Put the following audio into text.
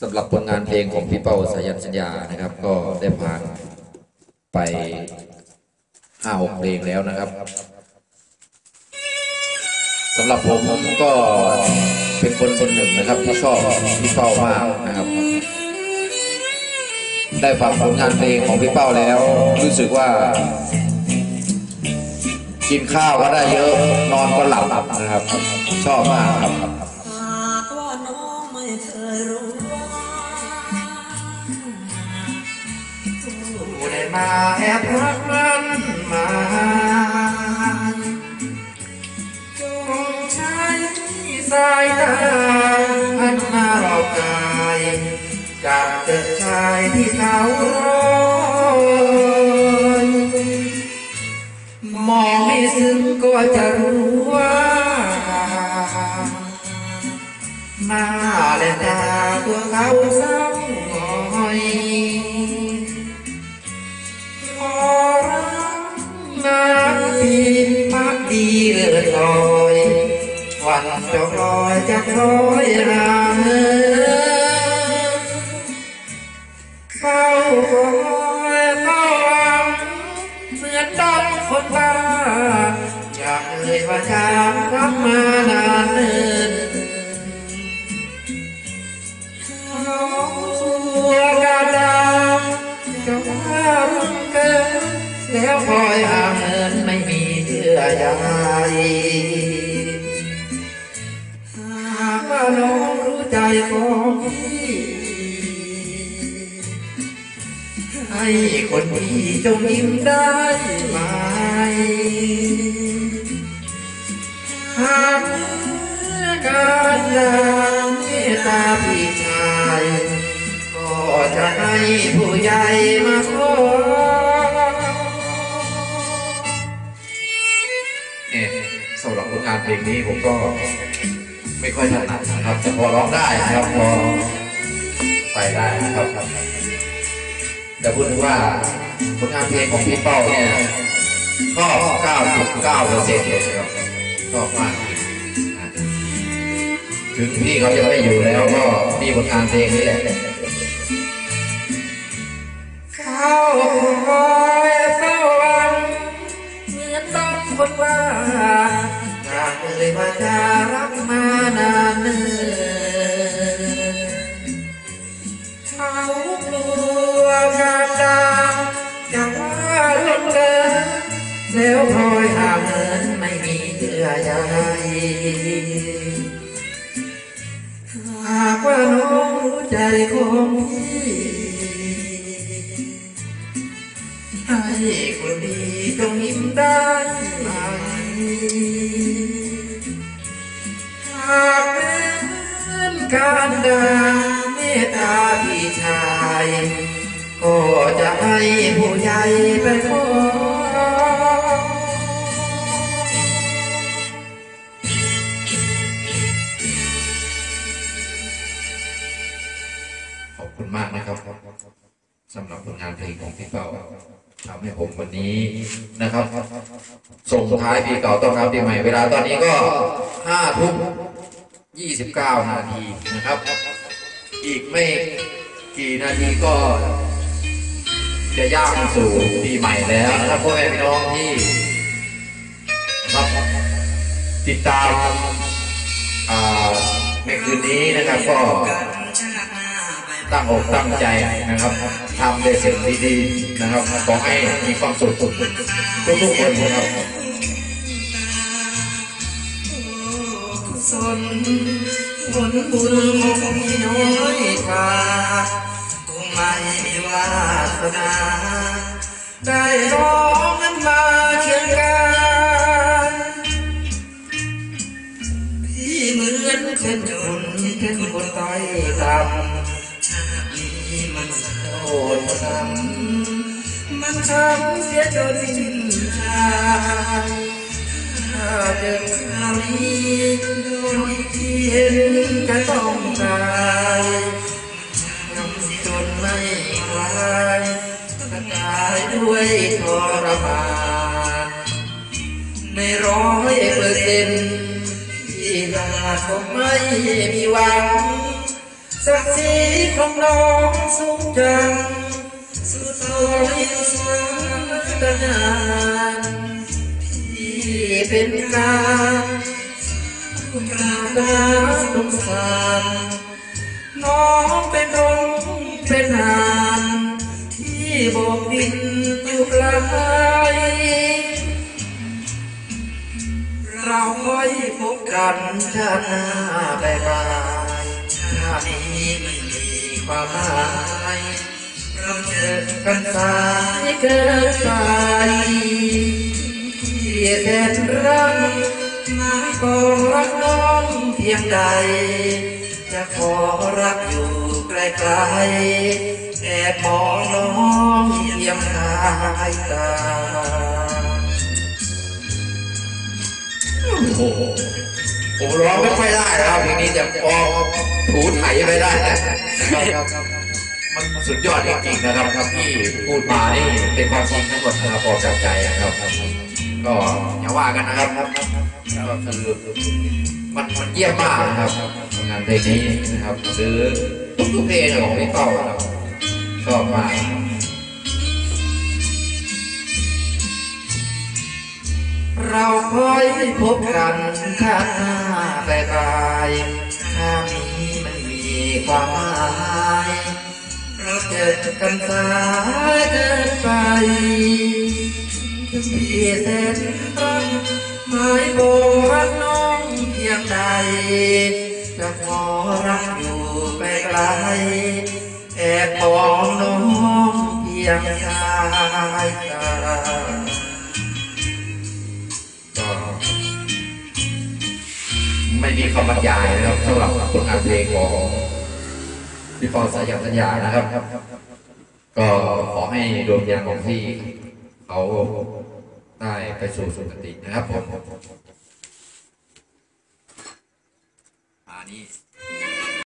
สำหรับผลงานเพลงของพี่เป้าสายันสัญญานะครับ ก็ได้ผ่านไปห้าหกเพลงแล้วนะครับสำหรับผมก็เป็นคนคนหนึ่งนะครับที่ชอบพี่เป้ามากนะครับ ได้ฟังผลงานเพลงของพี่เป้าแล้ว รู้สึกว่า กินข้าวก็ได้เยอะนอนก็หลับนะครับ ชอบมากครับ แอบรักมันมาจงใช้สายตาพันมารอบกายจากเจอชายที่เขารอยมองไม่ซึ้งก็จะรู้ พิมพักดีเลือดลอยวันจะลอยจะคอยห่างเหินเฝ้าคอยเฝ้าหวังเหมือนดังคนบ้าอยากเอ่ยว่าจะรักมานานเนินตัวกระดามจะว่ารุ่งเกิน แล้วคอยห่าเหินไม่มีเยื่อใยหากว่าน้องรู้ใจของพี่ให้คนดีจงยิ้มได้ไหมหากการดาเมตตาพี่ชาย ก็จะให้ผู้ใหญ่มาขอ เพลงนี้ผมก็ไม่ค่อยถนัดนะครับแต่พอร้องได้นะครับพอไปได้นะครับแต่พูดถึงว่าผลงานเพลงของพี่เป้าเนี่ยก็99เปอร์เซ็นต์เลยครับชอบมากนะถึงพี่เขาจะไม่อยู่แล้วก็มีผลงานเพลงนี้แหละเข้าคอยเฝ้าหวังเหมือนต้องคนว่า อยา การดาเมตตาพี่ชายก็จะให้ผู้ใหญ่ไปขอขอบคุณมากนะครับสำหรับผลงานเพลงของพี่เป้าทำให้ผมวันนี้นะครับ ส่งท้ายปีเก่าต้อนรับปีใหม่เวลาตอนนี้ก็ห้าทุ่ม ยี่สิบเก้านาทีนะครับ อีกไม่กี่นาทีก็ จะย่างสู่ปีใหม่แล้วนะครับพ่อแม่พี่น้องที่ครับติดตามในคืนนี้นะครับก็ตั้งอกตั้งใจนะครับทำได้สิ่งดีๆนะครับขอให้มีความสุขทุกๆคนนะครับ สนผลบุญของพี่น้อยกว่าคงไม่มีวาสนาได้ร้องนั้นมาเคียงกันพี่เหมือนคนจนเป็นคนต้อยต่ำชาตินี้มันโหดช้ำมันช้ำเสียจนสิ้นทางถ้า เดินคราวนี้โดยที่เห็นจะต้องตายน้ำจนไม่คลายก็ตายด้วยทรมานในร้อยเปอร์เซ็นต์ที่นาคงไม่มีหวังสศักดิ์ศรีของน้องสูงจังสุดโต่ยสวรรค์นาน เป็นการกราบลาสงสารน้องเป็นองเป็นนานที่โบกบินอยู่ไกลเราค่อยพบกันชาติหน้าบายบายชาตินี้ไม่มีความหมายเราเจอกันสายเกินไป ที่แทนรักหมายปองรักน้องเพียงใด จะขอรักอยู่ไกลๆแอบมองน้องเพียงสายตาโอ้โหผมร้องไม่ค่อยได้ครับเพลงนี้จะพอถูไถไปได้นะครับมันสุดยอดจริงๆนะครับครับที่พูดมานี่เป็นความจริงทั้งหมดนะครับพอจากใจนะครับ ก็อย่าว่ากันนะครับก็คือมันมันเยี่ยมมากนะครับงานเพลงนี้นะครับหรือทุกๆเพลงของพี่เป้าครับชอบมากเราคอยพบกันข้างหน้าบายบายถ้ามีมันมีความหมายเราเจอกันสายเกินไป ที่แสนรักหมายบกรักน้องเพียงใดจะขอรักอยู่ไกลๆแอบมองน้องเพียงสายตาก็ไม่มีคำบรรยายนะครับสำหรับผลงานเพลงของพี่ปอสายันสัญญานะครับ ก็ขอให้ดวงวิญญาณของพี่ เขาได้ไปสู่สุคตินะครับผมอันนี้